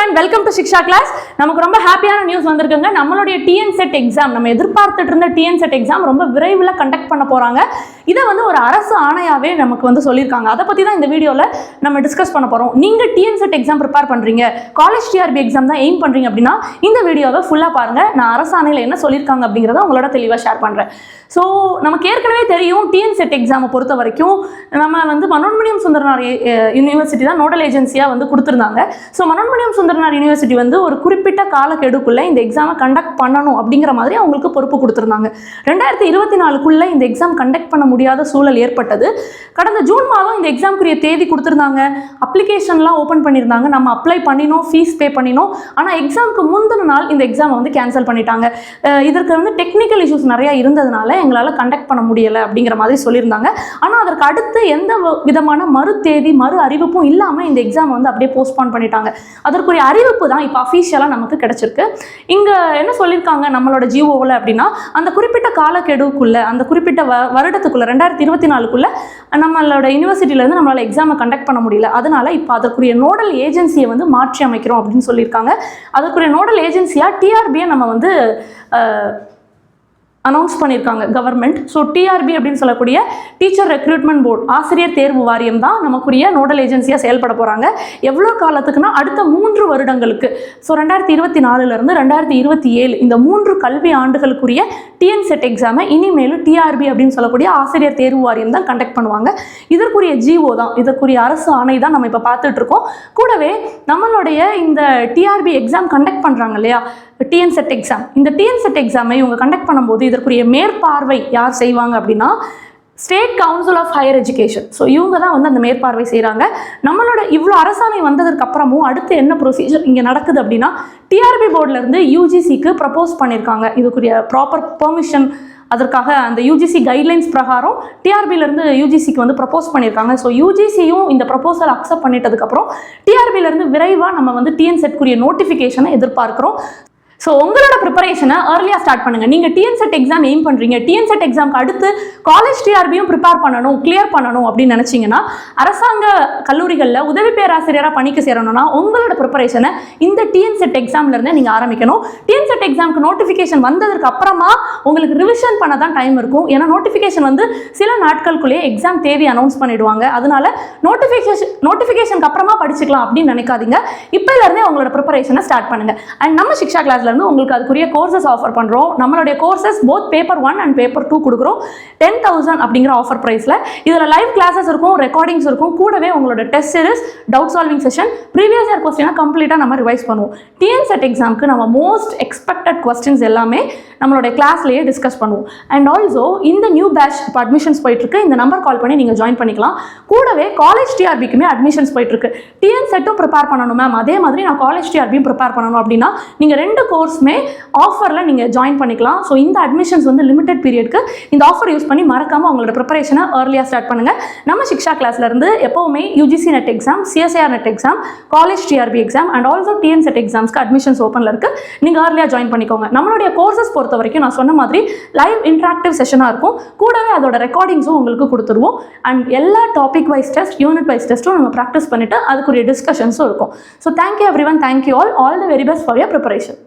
And welcome to Shiksha class நமக்கு ரொம்ப ஹாப்பியான நியூஸ் வந்திருக்குங்க. நம்மளுடைய டிஎன் செட் எக்ஸாம் நம்ம எதிர்பார்த்துட்டு இருந்த டிஎன் செட் எக்ஸாம் ரொம்ப விரைவில் கண்டக்ட் பண்ண போகிறாங்க இதை வந்து ஒரு அரசு ஆணையாவே நமக்கு வந்து சொல்லியிருக்காங்க. அதை பற்றி தான் இந்த வீடியோவில் நம்ம டிஸ்கஸ் பண்ண போகிறோம் நீங்கள் டிஎன் செட் எக்ஸாம் ப்ரிப்பேர் பண்ணுறீங்க காலேஜ் டிஆர்பி எக்ஸாம் தான் எய்ம் பண்ணுறீங்க அப்படின்னா இந்த வீடியோவை ஃபுல்லாக பாருங்கள் நான் அரசாணையில் என்ன சொல்லியிருக்காங்க அப்படிங்கிறத உங்களோட தெளிவாக ஷேர் பண்ணுறேன் ஸோ நமக்கு ஏற்கனவே தெரியும் டிஎன் செட் எக்ஸாமை பொறுத்த வரைக்கும் நம்ம வந்து மனோன்மணியம் சுந்தரனார் யூனிவர்சிட்டி தான் நோடல் ஏஜென்சியாக வந்து கொடுத்துருந்தாங்க. ஸோ மனோன்மணியம் சுந்தரனார் யூனிவர்சிட்டி வந்து ஒரு குறிப்பிட்ட காலக்கெடுக்குள்ளே இந்த எக்ஸாமை கண்டக்ட் பண்ணணும் அப்படிங்கிற மாதிரி அவங்களுக்கு பொறுப்பு கொடுத்துருந்தாங்க. ரெண்டாயிரத்தி இருபத்தி நாலுக்குள்ளே இந்த எக்ஸாம் கண்டக்ட் பண்ண முடியாத சூழல் ஏற்பட்டது. கடந்த ஜூன் மாதம் இந்த எக்ஸாம்க்குரிய தேதி கொடுத்துருந்தாங்க. அப்ளிகேஷன்லாம் ஓப்பன் பண்ணியிருந்தாங்க. நம்ம அப்ளை பண்ணினோம் ஃபீஸ் பே பண்ணினோம். ஆனால் எக்ஸாமுக்கு முந்தின நாள் இந்த எக்ஸாமை வந்து கேன்சல் பண்ணிட்டாங்க. இதற்கு வந்து டெக்னிக்கல் இஷ்யூஸ் நிறையா இருந்ததுனால எங்களால் கண்டக்ட் பண்ண முடியலை அப்படிங்கிற மாதிரி சொல்லியிருந்தாங்க. ஆனால் அதற்கு அடுத்து எந்த விதமான மறு தேதி மறு அறிவிப்பும் இல்லாமல் இந்த எக்ஸாம் வந்து அப்படியே போஸ்ட்போன் பண்ணிட்டாங்க. அதற்குரிய அறிவிப்பு தான் இப்போ அஃபீஷியலாக நமக்கு கிடைச்சிருக்கு. இங்கே என்ன சொல்லியிருக்காங்க நம்மளோட ஜிஓவில் அப்படின்னா அந்த குறிப்பிட்ட காலக்கெடுவுக்குள்ளே அந்த குறிப்பிட்ட வ வருடத்துக்குள்ளே ரெண்டாயிரத்தி இருபத்தி நாலுக்குள்ளே நம்மளோட யூனிவர்சிட்டியிலேருந்து நம்மளால் எக்ஸாமை கண்டக்ட் பண்ண முடியல. அதனால் இப்போ அதற்குரிய நோடல் ஏஜென்சியை வந்து மாற்றி அமைக்கிறோம் அப்படின்னு சொல்லியிருக்காங்க. அதற்குரிய நோடல் ஏஜென்சியாக டிஆர்பியை நம்ம வந்து அனௌன்ஸ் பண்ணியிருக்காங்க கவர்மெண்ட் ஸோ டிஆர்பி அப்படின்னு சொல்லக்கூடிய டீச்சர் ரெக்ரூட்மெண்ட் போர்டு ஆசிரியர் தேர்வு வாரியம் தான் நமக்குரிய நோடல் ஏஜென்சியாக செயல்பட போகிறாங்க எவ்வளோ காலத்துக்குன்னா அடுத்த மூன்று வருடங்களுக்கு. ஸோ ரெண்டாயிரத்தி இருபத்தி நாலுலேருந்து ரெண்டாயிரத்தி இருபத்தி ஏழு இந்த மூன்று கல்வி ஆண்டுகளுக்குரிய டிஎன் செட் எக்ஸாமை இனிமேலும் டிஆர்பி அப்படின்னு சொல்லக்கூடிய ஆசிரியர் தேர்வு வாரியம் தான் கண்டக்ட் பண்ணுவாங்க. இதற்குரிய ஜிஓ தான் இதற்குரிய அரசு ஆணை தான் நம்ம இப்போ பார்த்துட்ருக்கோம் கூடவே நம்மளுடைய இந்த டிஆர்பி எக்ஸாம் கண்டக்ட் பண்ணுறாங்க இல்லையா? டிஎன் செட் எக்ஸாம் இந்த டிஎன் செட் எக்ஸாமை இவங்க கண்டக்ட் பண்ணும்போது இதற்குரிய மேற்பார்வை யார் செய்வாங்க அப்படின்னா state council of higher education so இவங்க தான் வந்து அந்த மேற்பார்வை செய்கிறாங்க நம்மளோட இவ்வளோ அரசாணை வந்ததற்கு அப்புறமும் அடுத்து என்ன ப்ரொசீஜர் இங்கே நடக்குது அப்படின்னா டிஆர்பி போர்டிலேருந்து யூஜிசிக்கு ப்ரப்போஸ் பண்ணியிருக்காங்க இதுக்குரிய ப்ராப்பர் பெர்மிஷன் அதற்காக அந்த யூஜிசி கைட்லைன்ஸ் பிரகாரம் டிஆர்பிலேருந்து யூஜிசிக்கு வந்து ப்ரப்போஸ் பண்ணியிருக்காங்க ஸோ யூஜிசியும் இந்த ப்ரப்போசல் அக்செப்ட் பண்ணிட்டதுக்கப்புறம் டிஆர்பிலேருந்து விரைவாக நம்ம வந்து டிஎன் செட்குரிய நோட்டிஃபிகேஷனை எதிர்பார்க்குறோம். ஸோ உங்களோட ப்ரிப்பரேஷனை ஏர்லியாக ஸ்டார்ட் பண்ணுங்க. நீங்கள் டிஎன்செட் எக்ஸாம் எய்ம் பண்ணுறீங்க டிஎன்செட் எக்ஸாம்க்கு அடுத்து காலேஜ் டிஆர்பியும் ப்ரிப்பேர் பண்ணணும் கிளியர் பண்ணணும் அப்படின்னு நினச்சிங்கன்னா அரசாங்க கல்லூரிகளில் உதவி பேராசிரியராக பணிக்கு சேரணும்னா உங்களோட ப்ரிப்பரேஷனை இந்த டிஎன்செட் எக்ஸாம்லேருந்தே நீங்கள் ஆரம்பிக்கணும். டிஎன்செட் எக்ஸாம்க்கு நோட்டிஃபிகேஷன் வந்ததுக்கு அப்புறமா உங்களுக்கு ரிவிஷன் பண்ண தான் டைம் இருக்கும். ஏன்னா நோட்டிஃபிகேஷன் வந்து சில நாட்களுக்குள்ளேயே எக்ஸாம் தேதி அனௌன்ஸ் பண்ணிடுவாங்க. அதனால நோட்டிஃபிகேஷன் நோட்டிஃபிகேஷனுக்கு அப்புறமா படிச்சுக்கலாம் அப்படின்னு நினைக்காதீங்க. இப்போலேருந்தே உங்களோட ப்ரிப்பரேஷனை ஸ்டார்ட் பண்ணுங்க. அண்ட் நம்ம சிக்ஷா கிளாஸில் இருந்து உங்களுக்கு அதுக்குரிய கோர்சஸ் ஆஃபர் பண்றோம். நம்மளுடைய courses both paper one and paper two கொடுக்குறோம். டென் தௌசண்ட் அப்படிங்கிற ஆஃபர் ப்ரைஸ்ல இதுல லைவ் கிளாஸஸ் இருக்கும் ரெக்கார்டிங்ஸ் இருக்கும். கூடவே உங்களோட test series doubt solving session previous year கொஸ்டினாக கம்ப்ளீட்டாக நம்ம ரிவைஸ் பண்ணுவோம். டிஎன் செட் எக்ஸாம்க்கு நம்ம மோஸ்ட் எக்ஸ்பெக்டட் கொஸ்டின்ஸ் எல்லாமே நம்மளுடைய கிளாஸ்லேயே டிஸ்கஸ் பண்ணுவோம். அண்ட் ஆல்சோ இந்த நியூ பேட்ச் இப்போ அட்மிஷன்ஸ் போயிட்டு இருக்கு இந்த நம்பர் கால் பண்ணி நீங்கள் ஜாயின் பண்ணிக்கலாம். கூடவே காலேஜ் டிஆர்பிக்குமே அட்மிஷன்ஸ் போயிட்டு இருக்கு டிஎன் செட்டும் ப்ரிப்பேர் பண்ணணும் மேம் அதே மாதிரி நான் காலேஜ் டிஆர்பியும் ப்ரிப்பேர் பண்ணணும் அப்படின்னா நீங்கள் ரெண்டு கோர்ஸுமே ஆஃபரில் நீங்கள் ஜாயின் பண்ணிக்கலாம். ஸோ இந்த அட்மிஷன்ஸ் வந்து லிமிடெட் பீரியட்க்கு இந்த ஆஃபர் யூஸ் பண்ணி மறக்காமல் உங்களோட ப்ரிப்பரேஷனை ஏர்லியாக ஸ்டார்ட் பண்ணுங்கள் நம்ம சிக்ஷா கிளாஸ்லேருந்து எப்போவுமே UGC NET exam CSIR NET exam college TRB exam and also TN SET எக்ஸாம்ஸ்க்கு admissions ஓப்பனில் இருக்குது நீங்கள் ஏர்லியாக ஜாயின் பண்ணிக்கோங்க. நம்மளுடைய கோர்சஸ் பொறுத்த வரைக்கும் நான் சொன்ன மாதிரி லைவ் இன்ட்ராக்டிவ் செஷனாக இருக்கும். கூடவே அதோட ரெக்கார்டிங்ஸும் உங்களுக்கு கொடுத்துருவோம். அண்ட் எல்லா topic wise test unit wise டெஸ்ட்டும் நம்ம ப்ராக்டிஸ் பண்ணிவிட்டு அதுக்குரிய டிஸ்கஷன்ஸும் இருக்கும். So thank you everyone thank you all all the very best for your preparation